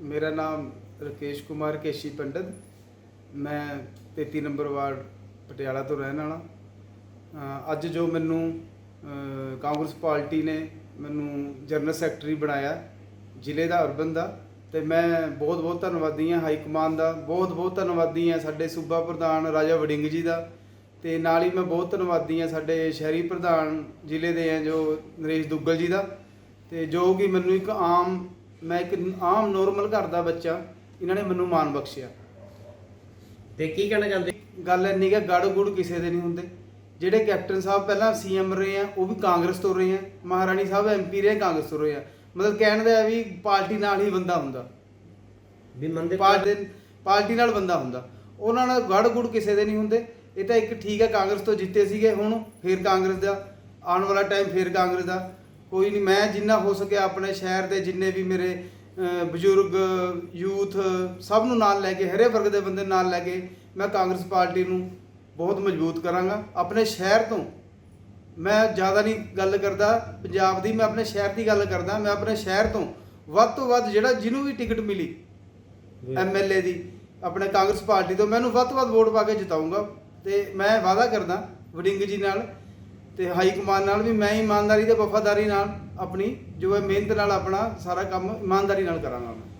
ਮੇਰਾ ਨਾਮ ਰਕੇਸ਼ ਕੁਮਾਰ ਕੇਸ਼ੀ ਪੰਡਤ। ਮੈਂ 33 ਨੰਬਰ ਵਾਰਡ ਪਟਿਆਲਾ ਤੋਂ ਰਹਿਣ ਵਾਲਾ। ਅੱਜ ਜੋ ਮੈਨੂੰ ਕਾਂਗਰਸ ਪਾਰਟੀ ਨੇ ਮੈਨੂੰ ਜਨਰਲ ਸੈਕਟਰੀ ਬਣਾਇਆ, ਜ਼ਿਲ੍ਹੇ ਦਾ, ਅਰਬਨ ਦਾ, ਤੇ ਮੈਂ ਬਹੁਤ ਬਹੁਤ ਧੰਨਵਾਦੀ ਹਾਂ ਹਾਈ ਕਮਾਨ ਦਾ। ਬਹੁਤ ਬਹੁਤ ਧੰਨਵਾਦੀ ਹਾਂ ਸਾਡੇ ਸੂਬਾ ਪ੍ਰਧਾਨ ਰਾਜਾ ਵੜਿੰਗ ਜੀ ਦਾ। ਤੇ ਨਾਲ ਹੀ ਮੈਂ ਬਹੁਤ ਧੰਨਵਾਦੀ ਹਾਂ ਸਾਡੇ ਸ਼ਹਿਰੀ ਪ੍ਰਧਾਨ ਜ਼ਿਲ੍ਹੇ ਦੇ ਆ ਜੋ ਨਰੇਸ਼ ਦੁੱਗਲ ਜੀ ਦਾ। ਤੇ ਜੋ ਕਿ ਮੈਨੂੰ ਇੱਕ ਆਮ ਮੈਂ ਇੱਕ ਆਮ ਨੋਰਮਲ ਘਰ ਦਾ ਬੱਚਾ ਇਹਨਾਂ ਨੇ ਮੈਨੂੰ ਮਾਣ ਬਖਸ਼ਿਆ। ਤੇ ਕੀ ਕਹਿਣਾ ਚਾਹੁੰਦੇ? ਗੱਲ ਇੰਨੀ ਕਿ ਗੜ ਗੁੜ ਕਿਸੇ ਦੇ ਨਹੀਂ ਹੁੰਦੇ। ਜਿਹੜੇ ਕੈਪਟਨ ਸਾਹਿਬ ਪਹਿਲਾਂ ਸੀਐਮ ਰਹੇ ਆ ਉਹ ਵੀ ਕਾਂਗਰਸ ਤੋਂ ਰਹੇ ਆ। ਮਹਾਰਾਣੀ ਸਾਹਿਬ ਐਮਪੀ ਰਹੇ ਕਾਂਗਰਸ ਤੋਂ ਰਹੇ ਆ। ਮਤਲਬ ਕਹਿਣ ਦਾ ਹੈ ਵੀ ਪਾਰਟੀ ਨਾਲ ਹੀ ਬੰਦਾ ਹੁੰਦਾ। ਵੀ ਮੰਦੇ ਪਾਰਟੀ ਪਾਰਟੀ ਨਾਲ ਬੰਦਾ ਹੁੰਦਾ। ਉਹਨਾਂ ਨਾਲ ਗੜ ਗੁੜ ਕਿਸੇ ਦੇ ਨਹੀਂ ਹੁੰਦੇ। ਇਹ ਤਾਂ ਇੱਕ ਠੀਕ ਹੈ ਕਾਂਗਰਸ ਤੋਂ ਜਿੱਤੇ ਸੀਗੇ ਹੁਣ ਫੇਰ ਕਾਂਗਰਸ ਦਾ। ਆਉਣ ਵਾਲਾ ਟਾਈਮ ਫੇਰ ਕਾਂਗਰਸ ਦਾ। ਕੋਈ ਨਹੀਂ, ਮੈਂ ਜਿੰਨਾ ਹੋ ਸਕਿਆ ਆਪਣੇ ਸ਼ਹਿਰ ਦੇ ਜਿੰਨੇ ਵੀ ਮੇਰੇ ਬਜ਼ੁਰਗ, ਯੂਥ, ਸਭ ਨੂੰ ਨਾਲ ਲੈ ਕੇ, ਹਰੇ ਵਰਗ ਦੇ ਬੰਦੇ ਨਾਲ ਲੈ ਕੇ ਮੈਂ ਕਾਂਗਰਸ ਪਾਰਟੀ ਨੂੰ ਬਹੁਤ ਮਜ਼ਬੂਤ ਕਰਾਂਗਾ। ਆਪਣੇ ਸ਼ਹਿਰ ਤੋਂ ਮੈਂ ਜ਼ਿਆਦਾ ਨਹੀਂ ਗੱਲ ਕਰਦਾ, ਪੰਜਾਬ ਦੀ ਮੈਂ ਆਪਣੇ ਸ਼ਹਿਰ ਦੀ ਗੱਲ ਕਰਦਾ, ਮੈਂ ਆਪਣੇ ਸ਼ਹਿਰ ਤੋਂ ਵੱਧ ਤੋਂ ਵੱਧ ਜਿਹੜਾ ਜਿਹਨੂੰ ਵੀ ਟਿਕਟ ਮਿਲੀ ਐਮਐਲਏ ਦੀ, ਆਪਣੇ ਕਾਂਗਰਸ ਪਾਰਟੀ ਤੋਂ, ਮੈਨੂੰ ਵੱਧ ਤੋਂ ਵੱਧ ਵੋਟ ਪਾ ਕੇ ਜਿਤਾਉਂਗਾ ਤੇ ਮੈਂ ਵਾਅਦਾ ਕਰਦਾ ਵਡਿੰਗ ਜੀ ਨਾਲ ਤੇ ਹਾਈ ਕਮਾਨ ਨਾਲ ਵੀ ਮੈਂ ਇਮਾਨਦਾਰੀ ਤੇ ਵਫਾਦਾਰੀ ਨਾਲ ਆਪਣੀ ਜੋ ਹੈ ਮਿਹਨਤ ਨਾਲ ਆਪਣਾ ਸਾਰਾ ਕੰਮ ਇਮਾਨਦਾਰੀ ਨਾਲ ਕਰਾਂਗਾ ਮੈਂ।